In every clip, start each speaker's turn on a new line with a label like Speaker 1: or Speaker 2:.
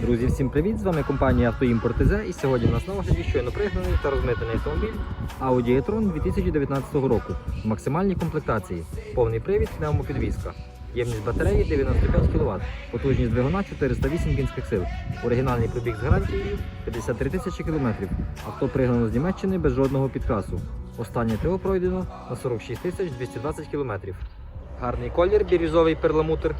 Speaker 1: Друзі, всім привіт! З вами компанія «Автоімпорт ТЗ» і сьогодні у нас на огляді щойно пригнаний та розмитений автомобіль Audi e-tron 2019 року в максимальній комплектації. Повний привід, пневмопідвізка. Ємність батареї 95 кВт, потужність двигуна 408 кінських сил. Оригінальний пробіг з гарантією 53 тисячі кілометрів. Авто пригнано з Німеччини без жодного підкрасу. Останнє ТО пройдено на 46 тисяч 220 кілометрів. Гарний колір, бірюзовий перламутр.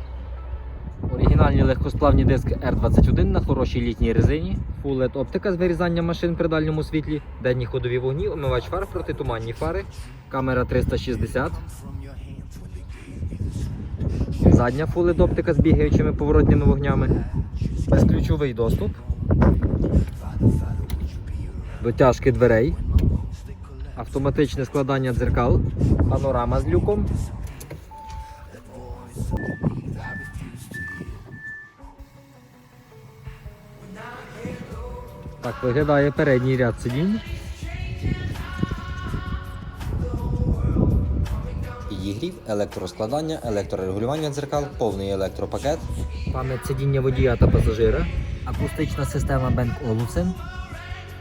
Speaker 1: Оригінальні легкосплавні диски R21 на хорошій літній резині, Full LED оптика з вирізанням машин при дальньому світлі, денні ходові вогні, омивач фар, протитуманні фари, камера 360. Задня Full LED оптика з бігаючими поворотними вогнями, безключовий доступ, дотяжки дверей, автоматичне складання дзеркал, панорама з люком. Так виглядає передній ряд сидінь.
Speaker 2: Підігрів, електроскладання, електрорегулювання дзеркал, повний електропакет,
Speaker 1: Пам'ять сидіння водія та пасажира, акустична система Bang Olufsen,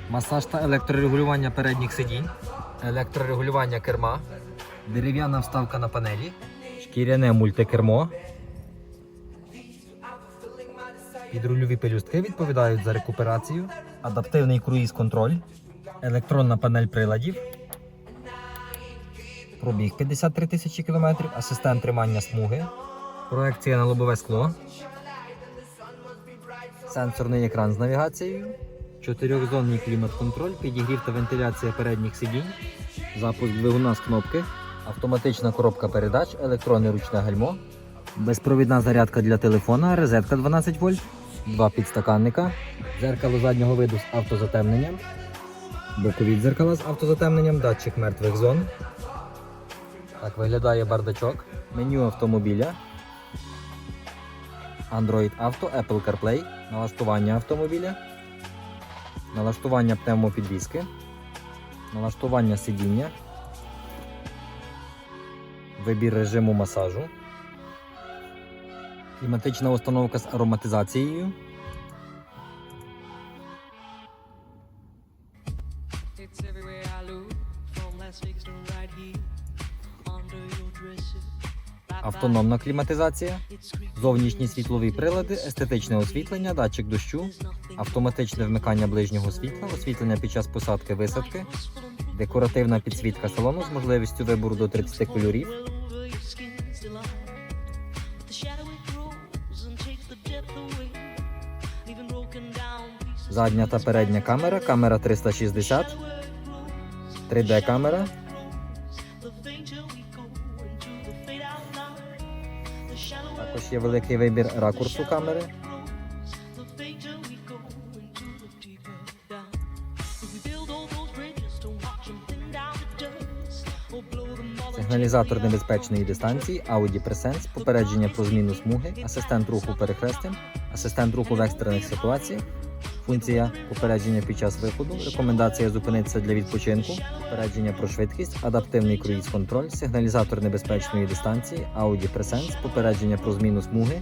Speaker 1: масаж та електрорегулювання передніх сидінь, електрорегулювання керма, дерев'яна вставка на панелі, шкіряне мультикермо. Підрульові пелюстки відповідають за рекуперацію, адаптивний круїз-контроль, електронна панель приладів, пробіг 53 тисячі кілометрів, асистент тримання смуги, проекція на лобове скло, сенсорний екран з навігацією, чотирьохзонний клімат-контроль, підігрів та вентиляція передніх сидінь, запуск двигуна з кнопки, автоматична коробка передач, електронне ручне гальмо, безпровідна зарядка для телефона, розетка 12 вольт, два підстаканника, дзеркало заднього виду з автозатемненням, бокові дзеркала з автозатемненням, датчик мертвих зон. Так виглядає бардачок, меню автомобіля. Android Auto, Apple CarPlay, налаштування автомобіля, налаштування пневмопідвіски, налаштування сидіння, вибір режиму масажу, кліматична установка з ароматизацією, автономна кліматизація, зовнішні світлові прилади, естетичне освітлення, датчик дощу, автоматичне вмикання ближнього світла, освітлення під час посадки висадки, декоративна підсвітка салону з можливістю вибору до 30 кольорів, задня та передня камера, камера 360, 3D камера, також є великий вибір ракурсу камери, сигналізатор небезпечної дистанції, Audi Presence, попередження про зміну смуги, асистент руху перехрестям, асистент руху в екстрених ситуаціях, функція попередження під час виходу, рекомендація зупинитися для відпочинку, попередження про швидкість, адаптивний круїз-контроль, сигналізатор небезпечної дистанції, Audi Presence, попередження про зміну смуги,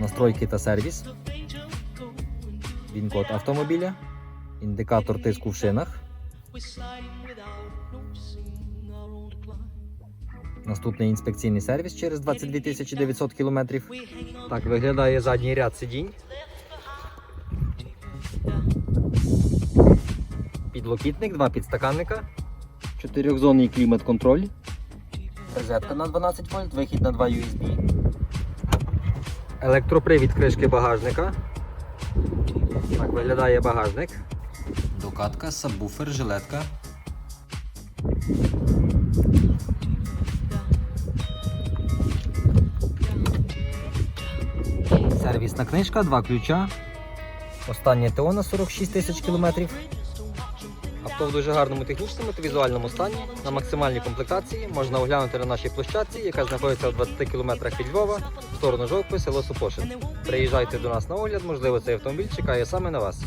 Speaker 1: настройки та сервіс, він-код автомобіля, індикатор тиску в шинах. Наступний інспекційний сервіс через 22 900 кілометрів.
Speaker 3: We're hanging on
Speaker 1: Так виглядає задній ряд сидінь. Підлокітник, два підстаканника, чотирьохзонний клімат-контроль, розетка на 12 вольт, вихід на 2 USB, електропривід кришки багажника. Так виглядає багажник.
Speaker 2: докатка, сабвуфер, жилетка,
Speaker 1: Сервісна книжка, два ключа. Останнє ТО на 46 тисяч кілометрів. Авто в дуже гарному технічному та візуальному стані. На максимальній комплектації можна оглянути на нашій площадці, яка знаходиться в 20 кілометрах від Львова, в сторону Жовкви, село Супошин. Приїжджайте до нас на огляд, можливо, цей автомобіль чекає саме на вас.